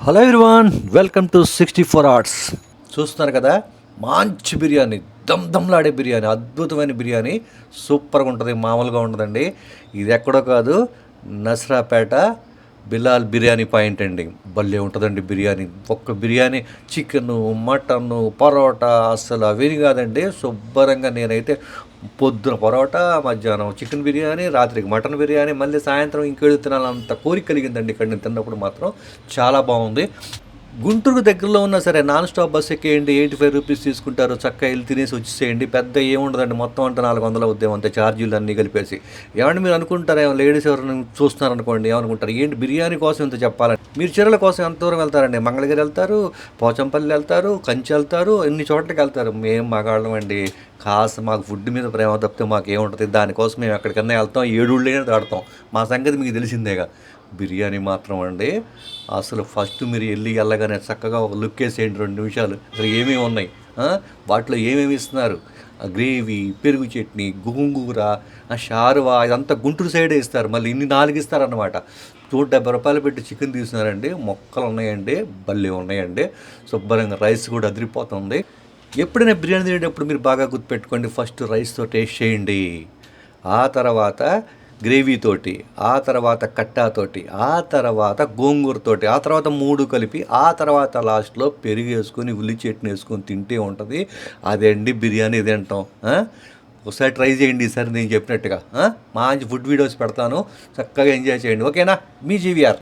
Hello everyone welcome to sixty four arts చూస్తున్నారు కదా మంచి బిర్యానీ దమ్ దమ్లాడే బిర్యానీ అద్భుతమైన బిర్యానీ. సూపర్గా ఉంటుంది మామూలుగా ఉంటుందండి ఇది ఎక్కడో కాదు నసరాపేట బిలాల్ బిర్యానీ పాయింట్ అండి. భలే ఉంటుందండి బిర్యానీ. ఒక్క బిర్యానీ చికెను మటను పరోటా అసలు అవేని కాదండి. శుభ్రంగా నేనైతే పొద్దున పరోటా మధ్యాహ్నం చికెన్ బిర్యానీ రాత్రికి మటన్ బిర్యానీ మళ్ళీ సాయంత్రం ఇంకేడు తినాలంత కోరిక కలిగిందండి. ఇక్కడ నేను తిన్నప్పుడు మాత్రం చాలా బాగుంది. గుంటూరు దగ్గరలో ఉన్నా సరే నాన్ స్టాప్ బస్ ఎక్కేయండి ఎయిటీ ఫైవ్ రూపీస్ తీసుకుంటారు చక్కగా వెళ్ళి తినేసి వచ్చేసేయండి. పెద్ద ఏముండదండి మొత్తం అంటే నాలుగు వందల ఉద్యమం అంతే ఛార్జీలు అన్నీ కలిపేసి. ఏమంటే మీరు అనుకుంటారు ఏమో లేడీస్ ఎవరైనా చూస్తున్నారు అనుకోండి ఏమనుకుంటారు? ఏంటి బిర్యానీ కోసం ఇంత చెప్పాలని మీరు చీరల కోసం ఎంత దూరం వెళ్తారండి? మంగళగిరి వెళ్తారు పోచంపల్లి వెళ్తారు కంచి వెళ్తారు ఎన్ని చోట్లకి వెళ్తారు? మేము మగాళ్ళం అండి. కాస్త మాకు ఫుడ్ మీద ప్రేమ తప్పితే మాకు ఏముంటుంది దానికోసం మేము ఎక్కడికన్నా వెళ్తాం ఏడుళ్ళైనా దాడతాం మా సంగతి మీకు తెలిసిందేగా. బిర్యానీ మాత్రం అండి అసలు ఫస్ట్ మీరు వెళ్ళి వెళ్ళగానే చక్కగా ఒక లుక్ వేసేయండి రెండు నిమిషాలు. అసలు ఏమేమి ఉన్నాయి? వాటిలో ఏమేమి ఇస్తున్నారు? గ్రేవీ పెరుగు చట్నీ గోంగూర షారువా ఇదంతా గుంటూరు సైడే ఇస్తారు. మళ్ళీ ఇన్ని నాలుగు ఇస్తారన్నమాట. నూట డెబ్బై రూపాయలు పెట్టి చికెన్ తీసినారండి మొక్కలు ఉన్నాయండి. భలే ఉన్నాయండి. శుభ్రంగా రైస్ కూడా అదిరిపోతుంది. ఎప్పుడైనా బిర్యానీ తినేటప్పుడు మీరు బాగా గుర్తుపెట్టుకోండి. ఫస్ట్ రైస్తో టేస్ట్ చేయండి. ఆ తర్వాత గ్రేవీతోటి ఆ తర్వాత కట్టాతోటి ఆ తర్వాత గోంగూరతోటి ఆ తర్వాత మూడు కలిపి ఆ తర్వాత లాస్ట్లో పెరుగు వేసుకొని ఉల్లి చట్నీ వేసుకొని తింటే ఉంటుంది. అదండి బిర్యానీ తింటాం అంటాం. ఒకసారి ట్రై చేయండి ఈసారి నేను చెప్పినట్టుగా. మంచి ఫుడ్ వీడియోస్ పెడతాను. చక్కగా ఎంజాయ్ చేయండి. ఓకేనా? మీ జీవిఆర్.